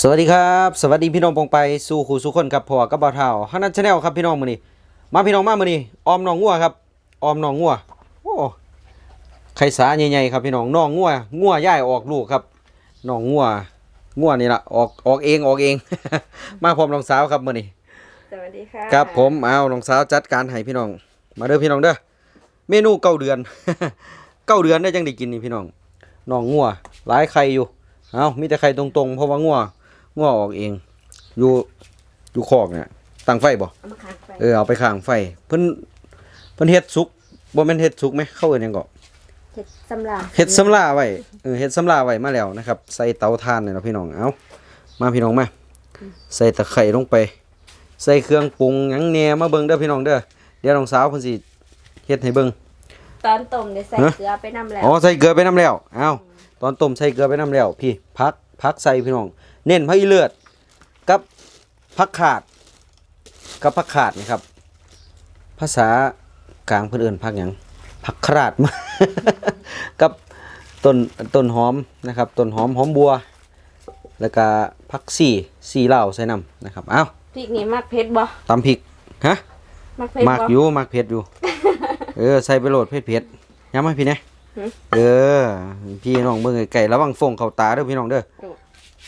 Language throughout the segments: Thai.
สวัสดีครับ สวัสดีพี่น้องปองไปสู่ขู่สู่คนครับพอกับบ่าวเท่าฮันนันชาแนลครับพี่น้องมื้อนี้มาพี่น้องมามื้อนี้ออมหนองงัวครับออมหนองงัวโอ้ไข่สาใหญ่ๆครับพี่น้องน้องงัวงัวย่ายออกลูกครับน้องงัวงัวนี่ล่ะออกออกเองออกเอง มาพร้อมน้องสาวครับมื้อนี้สวัสดีค่ะครับผมเอาน้องสาวจัดการให้พี่น้อง มาเด้อพี่น้องเด้อเมนูเก้าเดือนเก้าเดือนได้จังได้กินนี่พี่น้องน้องงัวหลายไข่อยู่เอามีแต่ไข่ตรงๆ เพราะว่างัว งัวออกเอง อยู่อยู่คอกเนี่ยตั้งไฟบ่เอามาขังไฟเออเอาไปข้างไฟ เพิ่นเพิ่นเฮ็ดสุกบ่แม่นเฮ็ดสุกไหมเข้าเอิ้นหยังก็เห็ดสำลาเฮ็ดสำลาไว้เออเฮ็ดสำลาไว้มาแล้วนะครับ ใส่เตาถ่านนี่เนาะพี่น้องเอามาพี่น้องมาใส่ตะไคร้ลงไป ใส่เครื่องปรุงหยังแหน่มาเบิ่งเด้อพี่น้องเด้อเดี๋ยวน้องสาวเพิ่นสิเฮ็ดให้เบิ่ง ตอนต้มเนี่ยใส่ฮะ เกลือไปน้ำแล้วอ๋อใส่เกลือไปน้ำแล้ว เอาตอนต้มใส่เกลือไปน้ำแล้ว พี่พักพักใส่พี่น้อง เน้นผักอีเลือดกับผักขาดกับผักขาดนี่ครับ ภาษากลางเพื่นเอนผักหยังผักขราดมากับต้นต้นหอมนะครับต้นหอมหอมบัว แล้วก็ผักสี่สี่เหล่าใส่น้ำนะครับเอาพริกนี่มักเผ็ดบ่ตำพริกฮะมักเผ็ดมากบ่อยู่มากเผ็ดอยู่ เออใส่ไปโหลดเผ็ดเผ็ดๆย้ำให้พี่นะหึเออพี่น้องเบิ่งไก่ระวังฟงเข้าตาเด้อพี่น้องเด้อโอ้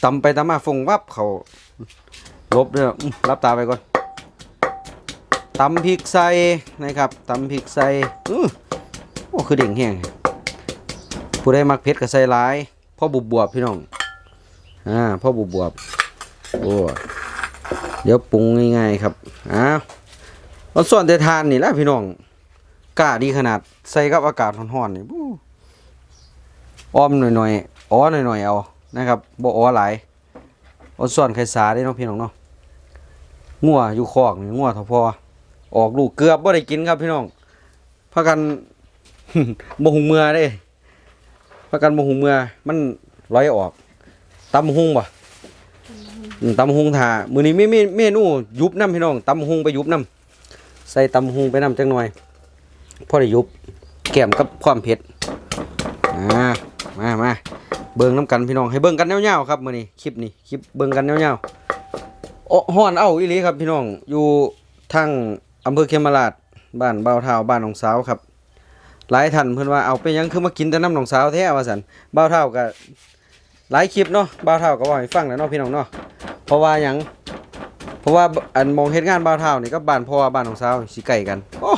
ตำไปตำมาฟงวับเขาลบเด้ออื้อรับตาไปก่อนตำพริกใส่นะครับตำพริกใส่อื้อโอ้คือเด่งแห้งผู้ใดมักเผ็ดก็ใส่หลายพ่อบุบบวบพี่น้องอ่าพ่อบุบบวบโอ้เดี๋ยวปรุงง่ายๆครับอ้าวมันส่วนแต่ทานนี่แหละพี่น้องกล้าดีขนาดใส่กับอากาศร้อนๆนี่อ้อมหน่อยๆอ้อหน่อยๆเอา นะครับบ่อ้อหลายเอส่วนไข่สาได้เนาะพี่น้องเนาะงัวอยู่คอกนี่งัวเท่าพอออกลูกเกือบบ่ได้กินครับพี่น้องพากันบ่หุงเมื่อเด้พากันบ่หุงเมื่อมันร้อยออกตำหุงบ่อืมตำหุงถ่ามื้อนี้มีมีเมนูยุบน้ำพี่น้องตำหุงไปยุบน้ำใส่ตำหุงไปน้ำจังหน่อยพอได้ยุบแก้มกับความเผ็ดอ่ามามา เบิ่งน้ำกันพี่น้องให้เบิ่งกันยาวๆครับมื้อนี้คลิปนี้คลิปเบิ่งกันยาวๆโอ้ฮ้อนเอ้าอีหลีครับพี่น้องอยู่ทางอำเภอเขมราชบ้านเบาวเท้าบ้านหนองสาวครับ หลายท่านเพิ่นว่าเอาไปยังคือมากินแต่น้ำหนองสาวแท้ว่าซั่นเบาวเท้าก็หลายคลิปเนาะเบาวเท้าก็เว่าให้ฟังแล้วเนาะพี่น้องเนาะเพราะว่าหยังเพราะว่าอันมองเฮ็ดงานบ้านเท่านี่ก็บ้านพ่อบ้านของสาวสิไก่กันโอ้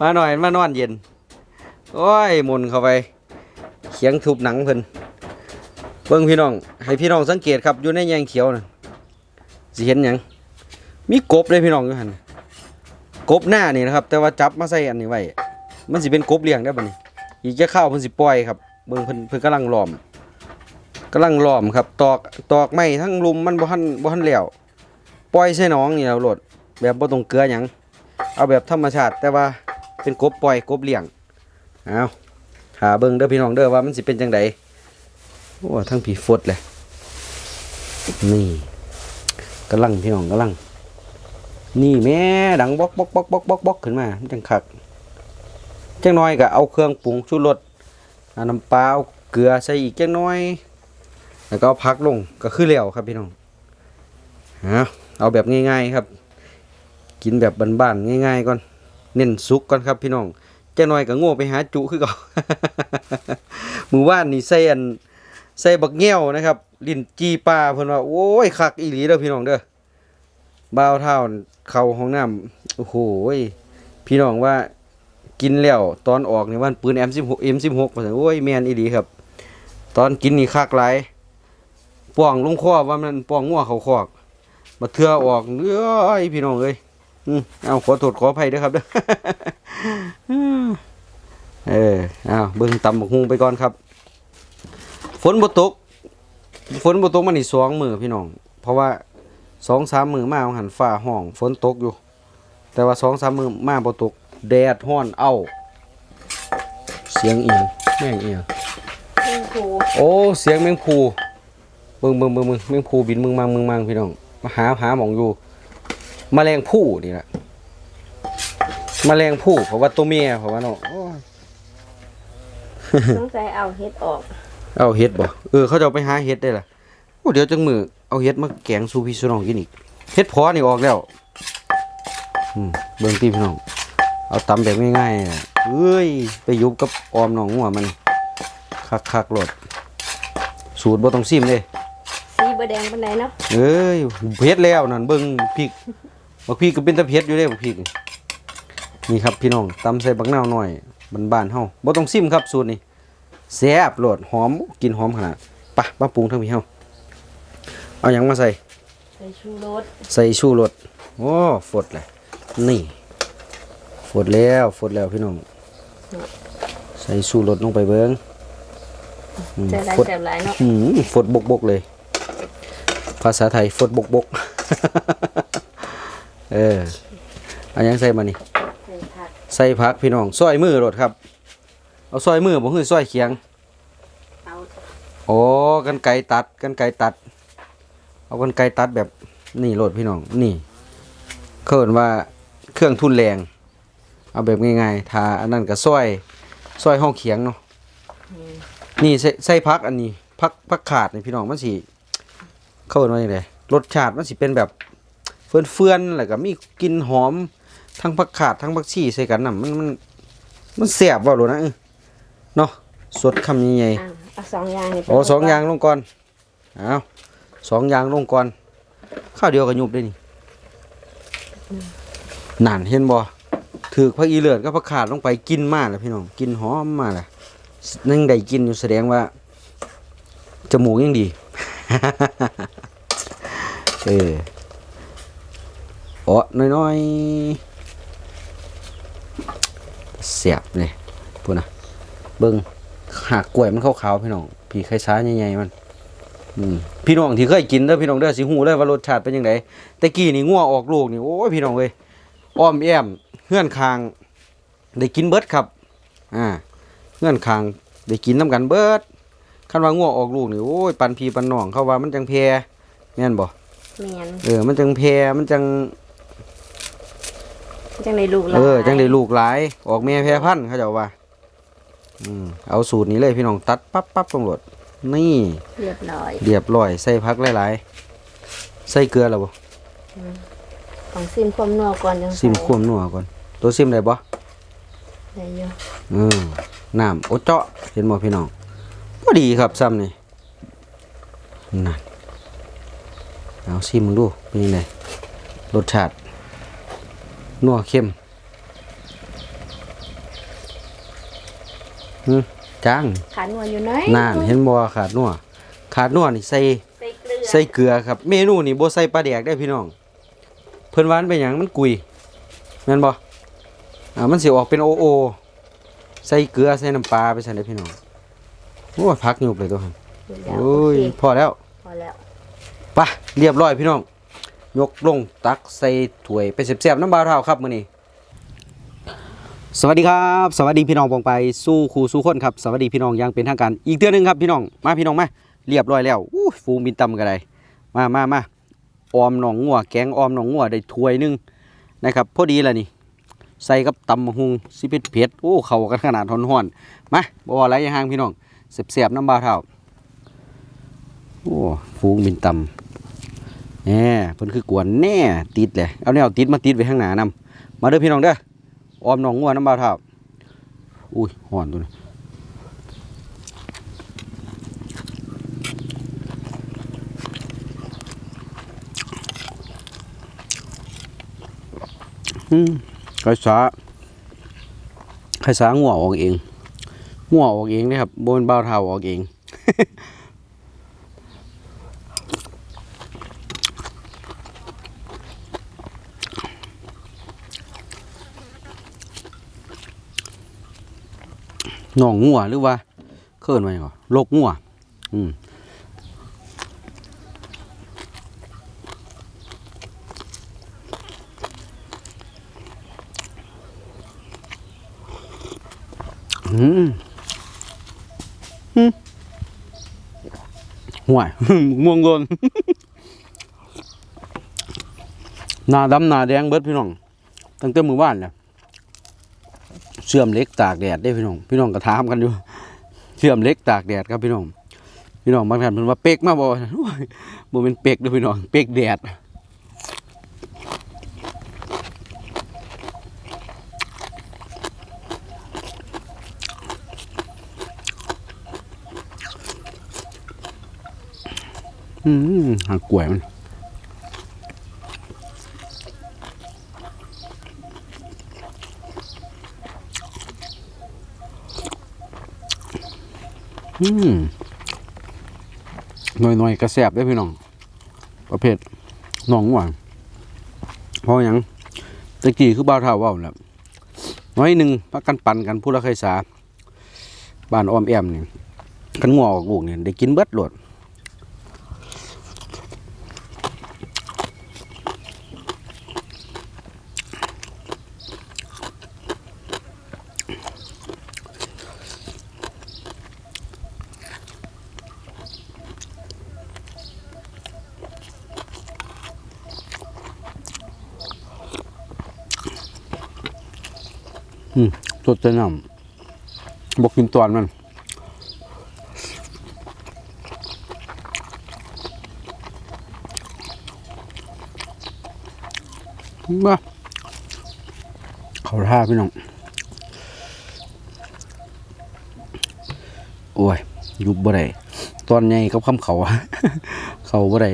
มาหน่อยมานอนเย็นโอ้ยหมุนเข้าไป เขียงทุบหนังเพิ่นเบิ่งพี่น้อง ให้พี่น้องสังเกตครับอยู่ในแยงเขียวนะสิเห็นหยังมีกบเลยพี่น้องอยู่หันกบหน้านี่นะครับ แต่ว่าจับมาใส่อันนี้ไว้มันสิเป็นกบเลี้ยงได้บัดนี้อีกจะเข้าเพิ่นสิปล่อยครับเบิ่งเพิ่นเพิ่นกำลังล้อมกำลังล้อมครับ ตอกตอกไม้ทั้งลุมมันบ่ทันบ่ทันแล้วปล่อยใส่หนองนี่แล้วโลดแบบบ่ต้องเกลือหยังเอาแบบธรรมชาติ แต่ว่าเป็นกบปล่อยกบเลี้ยงเอา หาเบิ่งเด้อพี่น้องเด้อว่ามันสิเป็นจังไดโอ้ทั้งผีฟดเลยนี่กำลังพี่น้องกำลัง นี่แม่ดังบกบกบกบกบกบกขึ้นมาจังคักจังน้อยก็เอาเครื่องปรุงชูรสน้ำปลาเกลือใส่อีกจังน้อย แล้วก็พักลงก็คือแล้วครับพี่น้องเอาเอาแบบง่ายๆครับ กินแบบบ้านๆง่าย ๆก่อนเน้นสุกก่อนครับพี่น้อง จ้าน้อยก็โง่ไปหาจุคือเก่ามือว่านนี่ใส่อันใส่บักเงี้ยวนะครับ ลิ้นจีปลาเพิ่นว่า โอ้ยคักอีหลีเด้อพี่น้องเด้อบ่าวเท่าเข้าห้องน้ำโอ้โหพี่น้องว่ากินแล้วตอนออกในว่าปืน M16 M16 ว่าซั่นโอ้ยแม่นอีหลีครับ ตอนกินนี่คักหลายป่องลงคอว่ามันป่องงัวเขาคอกมาเทื่อออกเอ้ยพี่น้องเอ้ย อืมเอาขอโทษขออภัยด้วยครับเด้อเออเอาเบิ่งตำบักฮุงไปก่อนครับ ฝนบ่ตก ฝนบ่ตกมานี่สองมือพี่น้อง เพราะว่าสองสามมือมาหันฟ้าห้อง ฝนตกอยู่ แต่ว่าสองสามมือมาบ่ตก แดดห้อนเอ้า เสียงเอียงแม่งเอียงเพิ่งครูโอ้เสียงแมงภูเบิ่งเบิ่งเบิ่งเบิ่งแมงภูบินมึงมังมึงมังพี่น้องมาหาหาหมองอยู่ แมลงผู้นี่แหละแมลงผู้เพราะว่าตัวเมียเพราะว่าเนาะโอ้ยสงสัยเอาเห็ดออก เอาเห็ดบ่เออเขาจะเอาไปหาเห็ดได้ล่ะอ้เดี๋ยวจังมือเอาเฮ็ดมาแกงสู่พี่สู่น้องกินอีกเฮ็ดพอนี่ออกแล้วอืมเบิ่งตีพี่น้องเอาตำแบบง่ายๆน่ะเอ้ยไปยุบกับออมหนองหัวมันคักๆโลดสูตรบ่ต้องซิมเด้สีบะแดงปานใดเนาะเอ้ยเผ็ดแล้วนั่นเบิ่งพริก บักพริกก็เป็นตะเผ็ดอยู่เด้บักพริกนี่นี่ครับพี่น้องตำใส่บักนาวหน่อยบ้านๆเฮาบ่ต้องซิมครับสูตรนี้แซ่บโลดหอมกลินหอมขนาดไปะมาปรุงทั้งพี่เฮาเอาหยังมาใส่ ใส่ชูรสใส่ชูรสโอ้ฟดเลยนี่ฟดแล้วฟดแล้วพี่น้องใส่ชูรสลงไปเบิ้งอืมใส่หลายฟดแซ่บหลายเนาะหืมฟดบกบกเลย ภาษาไทยฟดบกบก เออเอาหยังใส่มานี่ใส่ผักใส่ผักพี่น้องซอยมือรดครับ เอาซอยมือบ่คือซอยเคียงเอาโอ้กันไกรตัดกันไกรตัด เอากันไกรตัดแบบนี่โหลดพี่น้องนี่เขาเอิ้นว่าเครื่องทุนแรง เอาแบบง่ายๆทาอันนั้นก็ซอยซอยห้องเขียงเนาะนี่ใส่ใส่พักอันนี้พักพักขาดนี่พี่น้องมันสิเขาเอิ้นว่าจังไดรสชาติมันสิเป็นแบบ เฟื่อนๆแล้วก็มีกลิ่นหอมทั้งผักขาดทั้งผักชีใส่กันน่ะมันมันมันแซ่บว่าโลดนะเออเนาะสดคำใหญ่ๆอะเอาสองอย่างนี่โอ้สองอย่างลงก่อนเอาสองอย่างลงก่อนข้าวเดียวกับยุบได้นี่นั่นเห็นบ่ถือพระอีเลือดก็พระขาดลงไปกินมากเลยพี่น้องกินหอมมากเลยนั่งได้กินอยู่แสดงว่าจมูกยังดี เออ โอ้น้อยๆเสียบเลยพูดนะเบิ้งหากกล้วยมันขาวๆพี่น้องพี่ไข่ช้าใหญ่ๆมันอืมพี่น้องที่เคยกินเด้อพี่น้องเด้อสิฮู้เลยว่ารสชาติเป็นจังไดแต่กี้นี่งัวออกลูกนี่โอ้ยพี่น้องเอ้ยอ้อมแอมเฮือนคางได้กินเบิดครับอ่าเฮือนคางได้กินน้ำกันเบิดคันว่างัวออกลูกนี่โอ้ยปันพี่ปันน้องเขาว่ามันจังแพแม่นบ่เมียนเออมันจังแพมันจัง จังได้ลูกหลายเออจังได้ลูกหลายออกแม่แพร่พันธุ์เขาเจ้าว่าอืมเอาสูตรนี้เลยพี่น้องตัดปั๊บปั๊บตำรวจนี่เรียบร้อยเรียบร้อยใส่พักหลายๆใส่เกลือแล้วบ่ต้องซิมความนัวก่อนจังซิมควมนัวก่อน ตัวซิมได้บ่ได้อยู่อืมน้ำโอเจาะเห็นบ่พี่น้องพอดีครับซ้ำนี่นั่นเอาซิมมึงดูเป็นยังไงรสชาติ นัวเข้มอืมจ้างขานัวอยู่ไหนนานเห็นบ่ขาดนัวขาดนัวนี่ใส่ใส่เกลือใส่เกลือครับ เมนูนี่บ่ใส่ปลาแดกได้พี่น้อง เพิ่นว่ามันเป็นหยังมันกุยแม่นบ่อ่ามันสิออกเป็นโอโอใส่เกลือใส่น้ำปลาไปใส่ได้พี่น้องโอ้ยพักยุบเลยตัวนั้นเดี๋ยวโอ้ยโอเคพอแล้วพอแล้วไปะเรียบร้อยพี่น้อง ยกลงตักใส่ถ้วยไปเสียบๆน้ำบาเท้าครับมื้อนี้สวัสดีครับ สวัสดีพี่น้องปองไปสู้ครูสู้คนครับ สวัสดีพี่น้องยังเป็นทางการอีกเทื่อหนึงครับพี่น้องมาพี่น้องมาเรียบร้อยแล้วอู้ฟูงบินตำกันไดมามามาออมหนองงัวแกงออมหนองงัวได้ถ้วยหนึงนะครับพอดีแล้วนี่ใส่กับตำมะฮุงสิเผ็ดเผ็ดโอ้เข้ากันขนาดทนห้อนมาบ่อะไรย่าห่างพี่น้องเสียบๆน้ำบาเท้าโอ้ฟูงบินตำ แหน่เพิ่นคือกวนแน่ติดเลยเอาแนวติดมาติดไว้ข้างหน้านำมาเด้อพี่น้องเด้อออมหนองงัวน้ำบาวเทาอุ้ยห่อนตัวนี้ไข่สาไข่สางัวออกเองงัวออกเองนะครับบนบาเท่าออกเอง หนองงัวหรือว่าเคลื่อนไว้ก่อนโลกงัวอืมอืมอืมห่วยม่วงโดนหน้าดำหน้าแดงเบิดพี่น้อง ตั้งแต่มือบ้านเนี่ย เชื่อมเล็กตากแดดได้พี่น้องพี่น้องก็ถามกันอยู่เชื่อมเล็กตากแดดครับพี่น้องพี่น้องบางท่านเพิ่นว่าเป็กมาบ่โอ้ยบ่เป็นเป็กเด้อพี่น้องเป็กแดดอืมหางกล้วยมัน อืมหน่อยๆกระแสบได้พี่น้อง ประเภทหนองหวานเพราะหยังตะกี้คือบ่าวเท่าว่าแล้วน้อยหนึ่งพักกันปั่นกันผู้ละใครสาบ้านอ้อมแอมนี่กันงอออกลูกเนี่ยได้กินเบิดหลด อืม สดแต่น้ำบอกกินตอนมันมาเขาท่าพี่น้อง โอ้ย ยุบบ่ได้ตอนใหญ่กับคำเขา เขาบ่ได้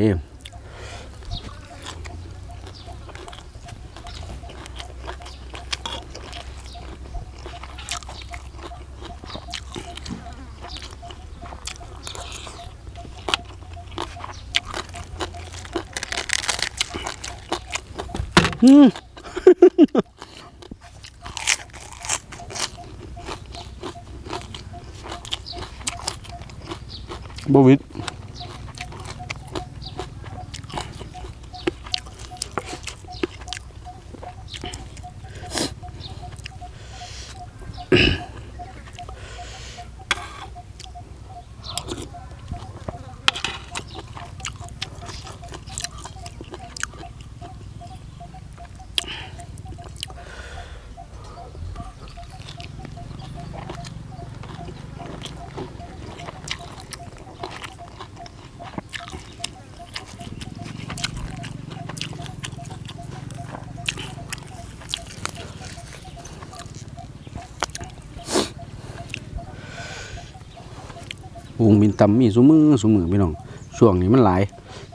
งบินตำมีสุมือสุมือพี่น้องช่วงนี้มันหลาย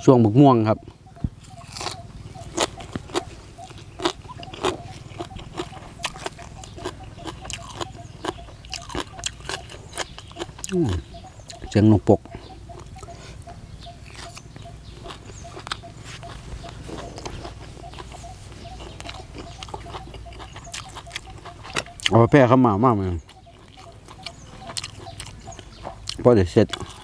ช่วงบักม่วงครับเสียงนกปกเอาไปแพร่เข้ามา มากเลย พอ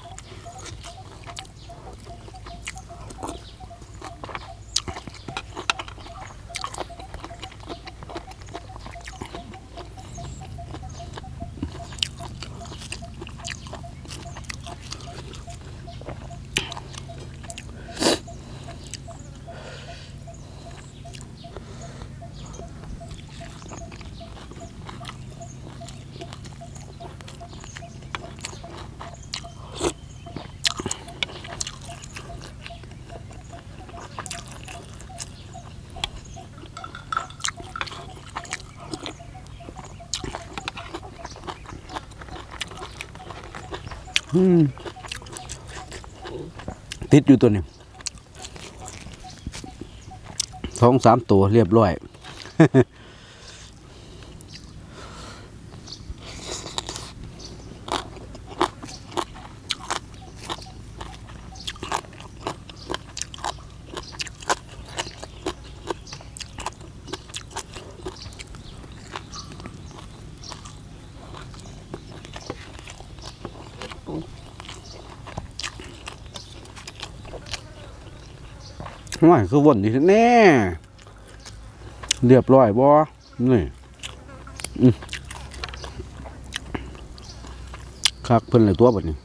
ติดอยู่ตัวนี้สองสามตัวเรียบร้อย ว่าคือวนนี่แน่ เรียบร้อยบ่นี่อืมคักเพิ่นเลยตัวบัดนี้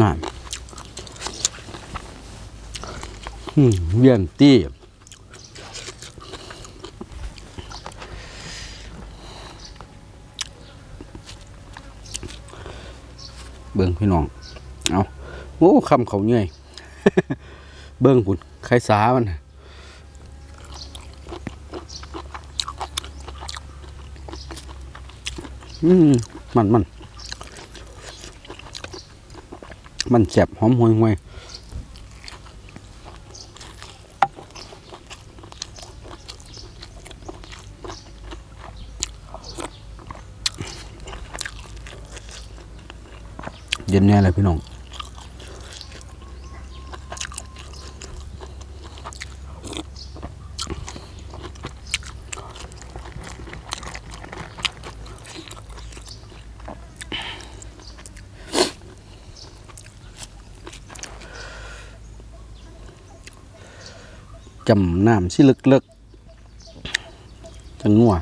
นั่นเวียนตี้เบิ่งพี่น้อง โอ้คำเขาเหนื่อย เบิ่งพุ่นไข่สามันอืมมันมันมันแสบหอมห่วยห่วยเย็นแน่เลยพี่น้อง จำน้ำสิลึกๆจังงัว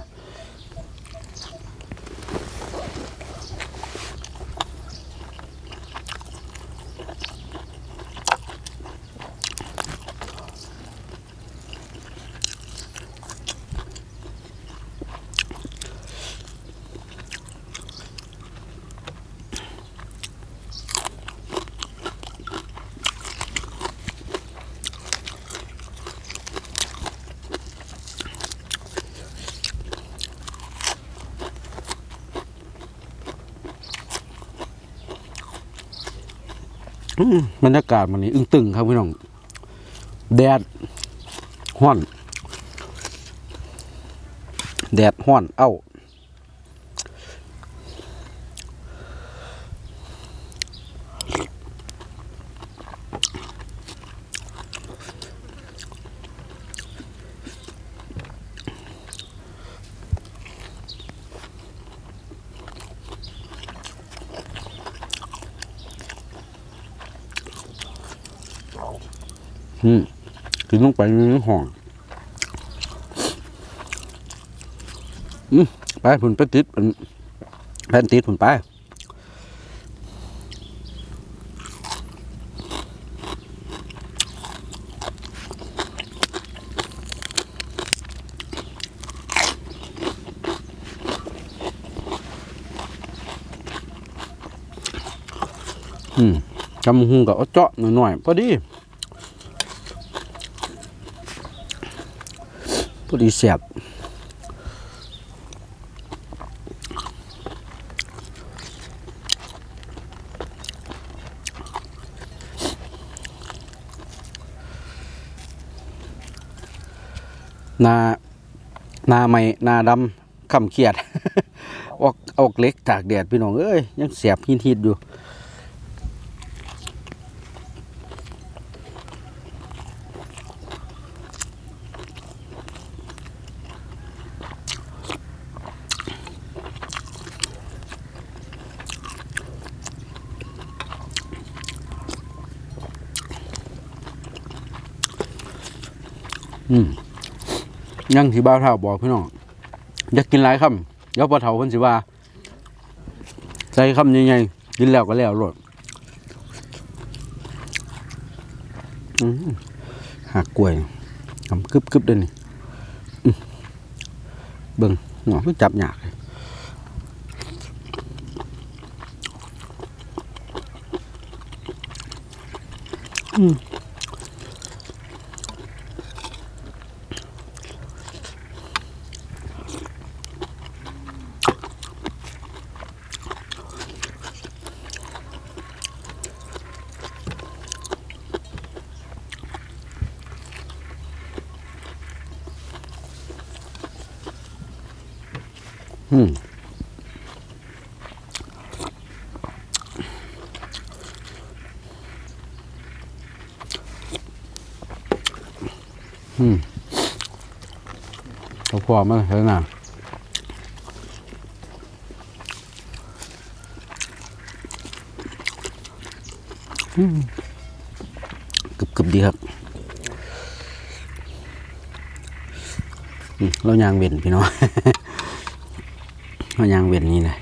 อื้อ บรรยากาศมันนี่อึ้งตึงครับพี่น้อง แดดห้อน แดดห้อน เอ้า อืมินลงไปในห้องอืมไปผุนไปติดแผ่นติดผุนไปอืมจำหุงกับเอเจาะหน่อยๆพอดี อดีแสบหนาหนาไม่หนาดำคำเขียด ออกออกเล็กตากแดดพี่น้องเอ้ยยังแสบหินๆอยู่ อืมยังที่บ้าวเท่าบอกพี่น้องอยากกินหลายคำเดี๋ยวพอเท่าเพิ่นสิว่า ใส่คำยังไงกินแล้วก็แล้วโลดหักกล้วยทำกึบกึบด้วยนี่เบิ่งหัวมันจับหยากเลยอืม พอมาแล้วนะอืมกึบกึบดีครับเรายางเวียนพี่น้องมายางเวียนนี่เลย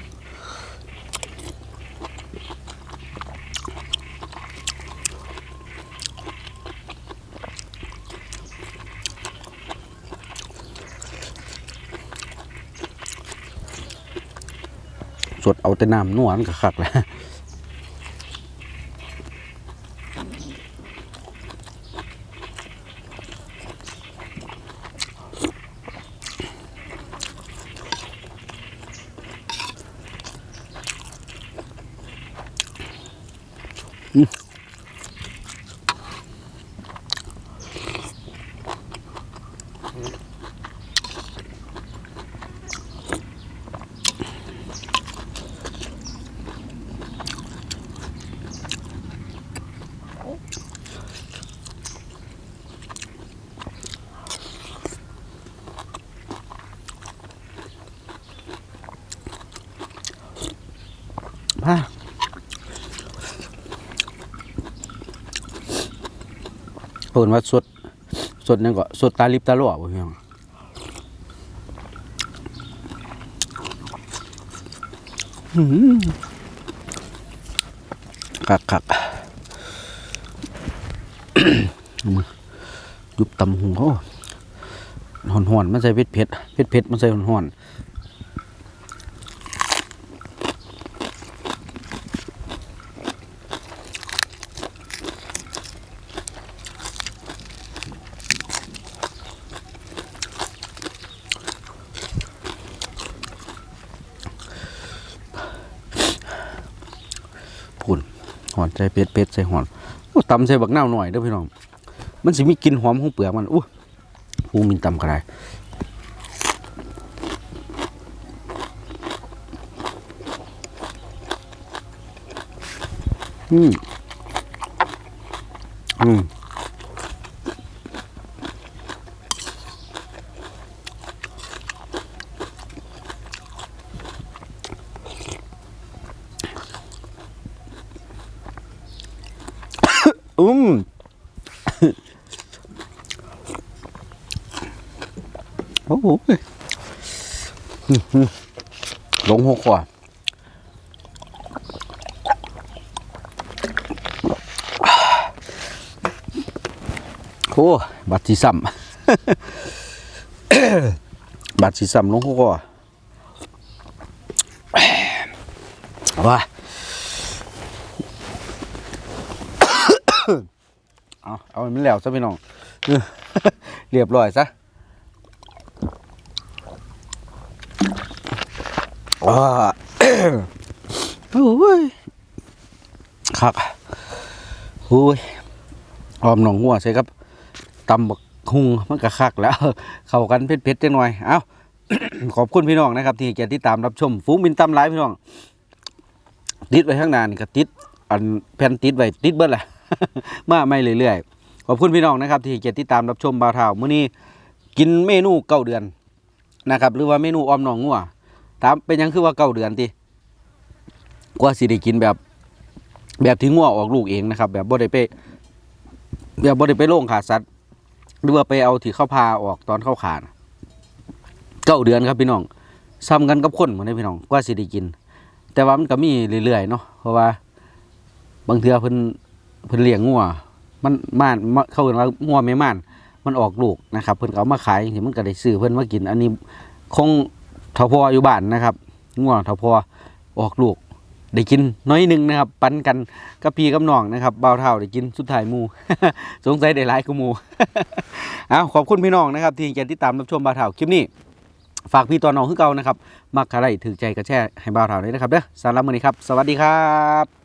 สดเอา แต่น้ำนวลกับคักแหล้ว นว่าสดสดนั่นก็สดตาลิบตาล่อบ่พี่น้องคักคักยุบตำหุงเขาหอนหอนมันใส่เผ็ดเผ็ดเผ็ดเผ็ดมันใส่หอนหอน ใส่เผ็ดเผ็ดใส่หอนโอ้ตำใส่บักนาหน่อยเด้อพี่น้อง มันสิมีกลิ่นหอมของเปลือกมันอู้หูมินตำกระไรอืมอืม อืมโอ้โหลงหกขวาโอ้บัตรสีซ้ำบัตรสีซ้ำลงหกขวาว้า เอาเอามันแล้วซะพี่น้องเรียบร้อยซะว้าโอ้ยคักโอ้ยออมหนองหัวใช่ครับตำบักหุงมันก็คักแล้ว เข้ากันเผ็ดๆจังหน่อย เอ้า ขอบคุณพี่น้องนะครับ ที่จะติดตามรับชมฝูงบินตำหลายพี่น้อง ติดไว้ข้างหน้านี่ก็ติด อันแผ่นติดไว้ติดเบิดแหละ มาไม่เรื่อยๆขอบคุณพี่น้องนะครับ ที่จะติตามรับชมบ่าวเท่ามื้อนี้กินเมนูเก้าเดือนนะครับ หรือว่าเมนูออมหนองงัวถามเป็นยังคือว่าเก้าเดือนติกว่าสิได้กินแบบ แบบที่งัวออกลูกเองนะครับ แบบบ่ได้ไปแบบบ่ได้ไปโรงขาสัตว์หรือว่าไปเอาที่เข้าพาออกตอนเข้าขานเก้าเดือนครับพี่น้องซ้ำกันกับคนเหมือนพี่น้องกว่าสิได้กิน แต่ว่ามันก็มีเรื่อยๆเนาะเพราะว่า บางเทือเพิ่น เพิ่นเลี้ยงงัวมันม่านเขาเรียกว่างัวแม่ม่าน มันออกลูกนะครับเพิ่นก็เอามาขายอย่างนี้มันก็ได้ซื้อเพิ่นมากิน อันนี้คงเถาพออยู่บ้านนะครับง่วเถาพอออกลูกได้กินน้อยนึงนะครับ ปันกันกับพี่กับน้องนะครับเบาวเท่าได้กินสุดท้ายมูสงสัยได้หลายกูมูเอาขอบคุณพี่น้องนะครับ ที่จะติดตามรับชมเบาวเท่าคลิปนี้ฝากพี่ตัวน้องคือเก่านะครับมักอะไรถือใจกระแช่ให้เบาวเท่าเลยนะครับเด้อสำหรับมื้อนี้ครับ สวัสดีครับ